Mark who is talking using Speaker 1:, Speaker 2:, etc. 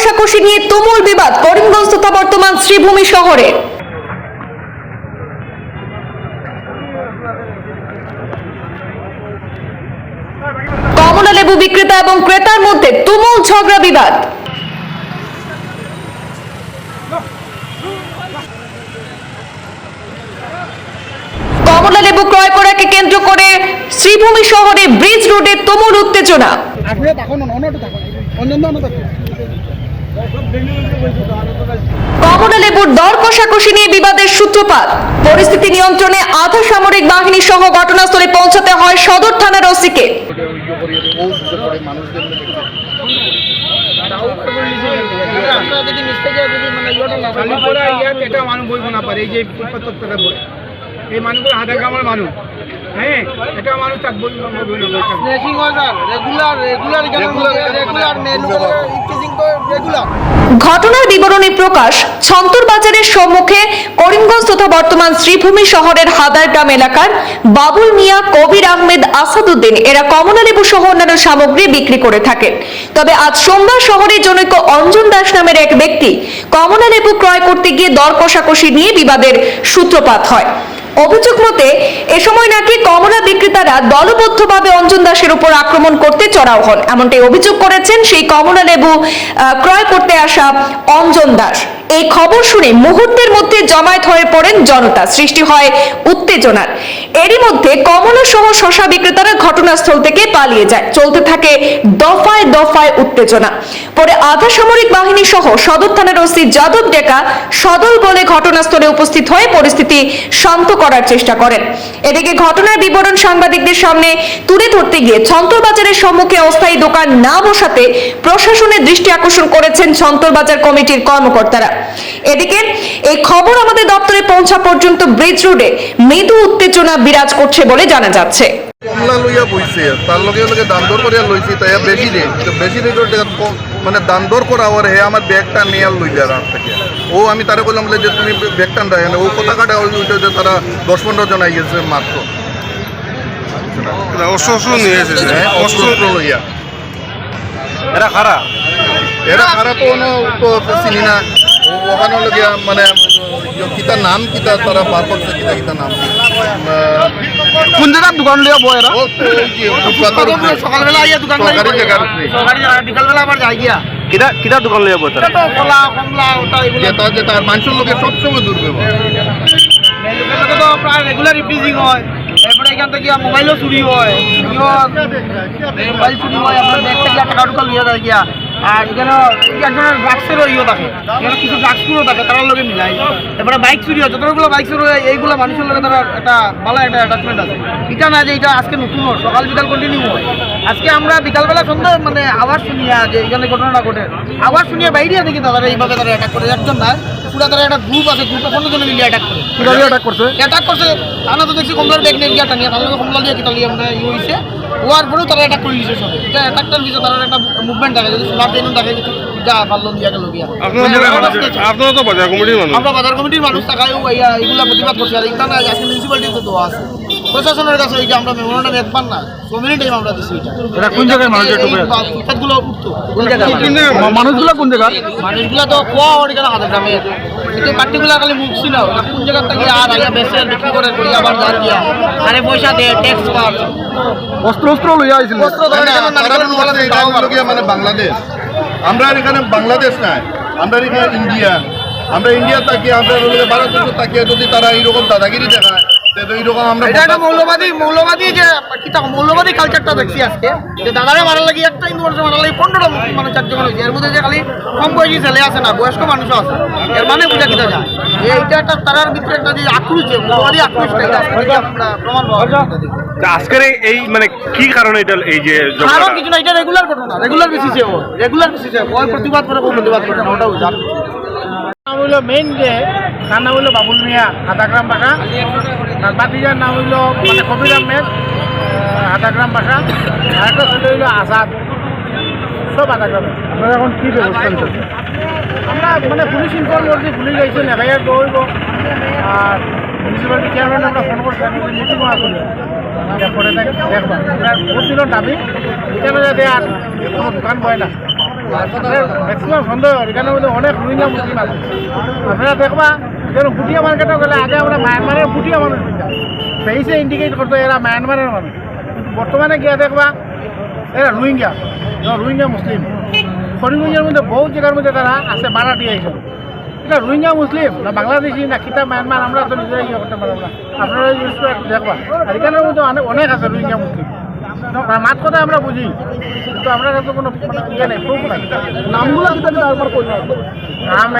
Speaker 1: কষাকষি নিয়ে তুমুল বিবাদ করিমগঞ্জ তথা বর্তমান শ্রীভূমি শহরে। কমলা লেবু বিক্রেতা এবং ক্রেতার মধ্যে তুমুল ঝগড়া বিবাদ। কমলা লেবু ক্রয় করাকে কেন্দ্র করে শ্রীভূমি শহরে ব্রিজ রোডে তুমুল উত্তেজনা। লেবুর দর কষাকষি নিয়ে বিবাদের সূত্রপাত। পরিস্থিতি নিয়ন্ত্রণে আধা সামরিক বাহিনী সহ ঘটনাস্থলে পৌঁছাতে হয় সদর থানার ওসিকে।
Speaker 2: আপনারা যদি মিস্টেকে যদি মানে ইয়েটা না
Speaker 3: পরে মানুহ বহিব নাপাৰে এই যে ফুটপাথত পেলাই বহে এই মানুহবোৰ হাজাৰ গ্ৰামৰ মানুহ হে এটা মানুহ তাত বহি বহি নাপায়
Speaker 2: স্নেচিং হয় ইনক্রিজিং তো রেগুলার
Speaker 1: ঘটনার বিবরণী প্রকাশ ছন্তর বাজারের সম্মুখে করিমগঞ্জ তথা বর্তমান শ্রীভূমি শহরের হাদার গ্রাম এলাকার বাবুল মিয়া কবির আহমেদ আসাদুদ্দিন এরা কমলা লেবু সহ অন্যান্য সামগ্রী বিক্রি করে থাকেন। তবে আজ সোমবার শহরের জনৈক অঞ্জন দাস নামের এক ব্যক্তি কমলা লেবু ক্রয় করতে গিয়ে দর কষাকষি নিয়ে বিবাদের সূত্রপাত হয়। অভিযোগ মতে, এ সময় নাকি কমলা বিক্রেতারা দলবদ্ধভাবে অঞ্জন দাসের উপর আক্রমণ করতে চড়াও হন। এমনটাই অভিযোগ করেছেন সেই কমলা লেবু ক্রয় করতে আসা অঞ্জন দাস। এই খবর শুনে মুহূর্তের মধ্যে জমায়েত হয়ে পড়েন জনতা। সৃষ্টি হয় উত্তেজনার। এরই মধ্যে কমলা সহ শশা বিক্রেতারা ঘটনাস্থল থেকে পালিয়ে যায়। চলতে থাকে দফায় দফায় উত্তেজনা। পরে আধা সামরিক বাহিনী সহ সদর থানার ওসি যাদব ডেকা সদল বলে ঘটনাস্থলে উপস্থিত হয়ে পরিস্থিতি শান্ত করার চেষ্টা করেন। এদিকে ঘটনার বিবরণ সাংবাদিকদের সামনে তুলে ধরতে গিয়ে ছন্তর বাজারের সম্মুখে অস্থায়ী দোকান না বসাতে প্রশাসনের দৃষ্টি আকর্ষণ করেছেন ছন্তর বাজার কমিটির কর্মকর্তারা। এদিকে এই খবর আমাদের দপ্তরে পৌঁছা পর্যন্ত ব্রিজ রোডে মৃদু উত্তেজনা বিরাজ করছে বলে জানা যাচ্ছে।
Speaker 4: কমলা লইয়া বইছে তার লগে লগে দাম দর করিয়া লইছি তাই বেশি রে বেশি রেটর মানে দাম দর করা আর হে আমার ব্যাগটা নিয়ে আর লই যার থেকে। ও আমি তারে বললাম যে তুমি ব্যাগটা দেয় ও কথা কাটা ওই যে তারা দশ পনেরো জন আইয়েছে মাত্র।
Speaker 5: অস্ত্র অস্ত্র নিয়ে এসেছে।
Speaker 4: হ্যাঁ অস্ত্র
Speaker 5: অস্ত্র
Speaker 4: লইয়া।
Speaker 5: এরা খারা
Speaker 4: এরা খারাপ তো চিনি না। ওখানে মানে কিতা নাম কিতা তারা বার করছে কিতা কিতা নাম
Speaker 2: কোন জায়গার দোকান লিয়া বয় সকালবেলা আইয়া দোকান
Speaker 4: সরকারি উপরে।
Speaker 2: সরকারি জায়গা বিকালবেলা আবার যাই গিয়া।
Speaker 5: কিটা কিটা দোকান লইয়া বই
Speaker 2: এটা তো কলা কমলা ওটা এগুলো
Speaker 4: যেটা যেটা আর মানুষের লোকের সবসময় দুর্ব্যবহার।
Speaker 2: মেলুকে তো প্রায় রেগুলার রিপ্রিজিং হয়। এরপরে এখান থেকে মোবাইলও চুরি হয়। মোবাইল চুরি হয় আপনার ব্যাগ থেকে টাকা টুকা লিয়ে যায় গিয়া। আর এখানে একজনের ড্রাগসেরও ইয়ে থাকে। এখানে কিছু ড্রাগসগুলো থাকে তার লগে মিলাই। এরপরে বাইক চুরি হয় যতগুলো বাইক চুরি হয়, এইগুলো মানুষের লগে তারা একটা ভালো একটা অ্যাটাচমেন্ট আছে। এটা না যে এটা আজকে নতুন সকাল বিকাল কন্টিনিউ হয়। আজকে আমরা বিকালবেলা সন্ধ্যা মানে আওয়াজ শুনিয়া যে এখানে ঘটনাটা ঘটে, আওয়াজ শুনিয়া বাইরে দেখি তারা এইভাবে তারা অ্যাটাক করে। একজন না পুরো তারা একটা গ্রুপ আছে গ্রুপে পনেরো জন মিলিয়ে অ্যাটাক করে অ্যাটাক করছে অ্যাটাক করছে তারা তো দেখছি কমলার ব্যাগ নিয়ে গিয়া টানিয়া তার লগে কমলা দিয়ে কিতা লিয়ে আমরা ইয়ে হয়েছে হওয়ার পরেও তারা অ্যাটাক করে দিয়েছে সব এটা অ্যাটাকটার ভিতরে তারা একটা মুভমেন্ট থাকে যদি সোলার ট্রেনও থাকে যা পারল দিয়া গেল গিয়া
Speaker 5: আপনারা তো বাজার কমিটির মানুষ
Speaker 2: আমরা বাজার কমিটির মানুষ থাকায় এইগুলা প্রতিবাদ করছি আর এইখানে আজকে মিউনিসিপ্যালিটিতে দেওয়া আছে প্রশাসনের কাছে ওই যে আমরা মেমোরান্ডাম একবার না কমিউনিটি টাইম আমরা দিছি এটা কোন জায়গায় মানুষ ফুটপাথগুলো উঠতো কোন জায়গায়
Speaker 5: মানুষগুলো কোন জায়গা
Speaker 2: মানুষগুলো তো কোয়া ওখানে হাতে গ্রামে কিন্তু পার্টিকুলার খালি মুখ ছিল কোন জায়গা থেকে আর আগে বেশি বিক্রি করে করি আবার দিয়া? আরে পয়সা দিয়ে ট্যাক্স পার
Speaker 5: অস্ত্র অস্ত্র লইয়া আইছিল।
Speaker 4: তারা মনে বাংলাদেশ। আমরা এখানে বাংলাদেশ নাই আমরা এখানে ইন্ডিয়া। আমরা ইন্ডিয়া তাকিয়ে আমরা ভারতবর্ষ তাকিয়ে যদি তারা এইরকম দাদাগিরি দেখায়
Speaker 2: এটা একটা মৌলবাদী মৌলবাদী যে মৌলবাদী কালচারটা দেখছি আজকে। যে দাদারে মারার লাগি একটা হিন্দু মানুষের মারার লাগি পনেরোটা মানুষ চারজন হয়েছে। এর মধ্যে যে খালি কম বয়সী ছেলে আছে না বয়স্ক মানুষও আছে। এর মানে বুঝা কিতা যায় এইটা একটা তারার ভিতরে একটা যে আক্রোশ যে মৌলবাদী আক্রোশটা এটা প্রমাণ
Speaker 5: আজকের এই- এই মানে কি কারণে এটা এই যে
Speaker 2: কিছু না এটা রেগুলার ঘটনা রেগুলার বেসিসে ও রেগুলার বেসিসে ওই প্রতিবাদ করে প্রতিবাদ করে ওটাও জান।
Speaker 3: হইল মেইন যে তার নাম হইল বাবুল মিয়া হাতাগ্রাম বাসা তার বাতিজার নাম হইল মানে কবির আহমেদ আহ, হাতাগ্রাম বাসা আর একটা ছেলে হইল আসাদ সব হাতাগ্রামে আপনারা এখন কী ব্যবস্থা নিতেছে আমরা মানে পুলিশ ইনফর্ম করছি পুলিশ আইসে নেভাইয়ার দৌড়ব আর মিউনিসিপ্যালিটি চেয়ারম্যান আমরা ফোন করছি আমি মিটিংও আসলে পরে দেখবা। আমরা বহুত দিনের দাবি এখানে যাতে আর কোনো দোকান বয় না। ম্যাক্সিমাম সন্দেহ এখানে মধ্যে অনেক রোহিঙ্গা মুসলিম আছে আপনারা দেখবা যেন পুটিয়া মার্কেটে গেলে আগে আমরা মায়ানমারের পুটিয়া মানুষ দিতাম ফেইসে ইন্ডিকেট করতো এরা মায়ানমারের মানুষ কিন্তু বর্তমানে গিয়া দেখবা এরা রোহিঙ্গা রোহিঙ্গা মুসলিম করিমগঞ্জের মধ্যে বহু জায়গার মধ্যে তারা আছে মারাঠি হিসাবে এটা রোহিঙ্গা মুসলিম না বাংলাদেশি, না খিতা মায়ানমার আমরা তো নিজেরাই ইয়ে করতে পারব না। আপনারা দেখবা। আর এখানের মধ্যে অনেক আছে রোহিঙ্গা মুসলিম মাত কথা আমরা বুঝি? কিন্তু আমরা তো কোনো ইয়ে নেই প্রুফ নাই। নামগুলো কিন্তু নাম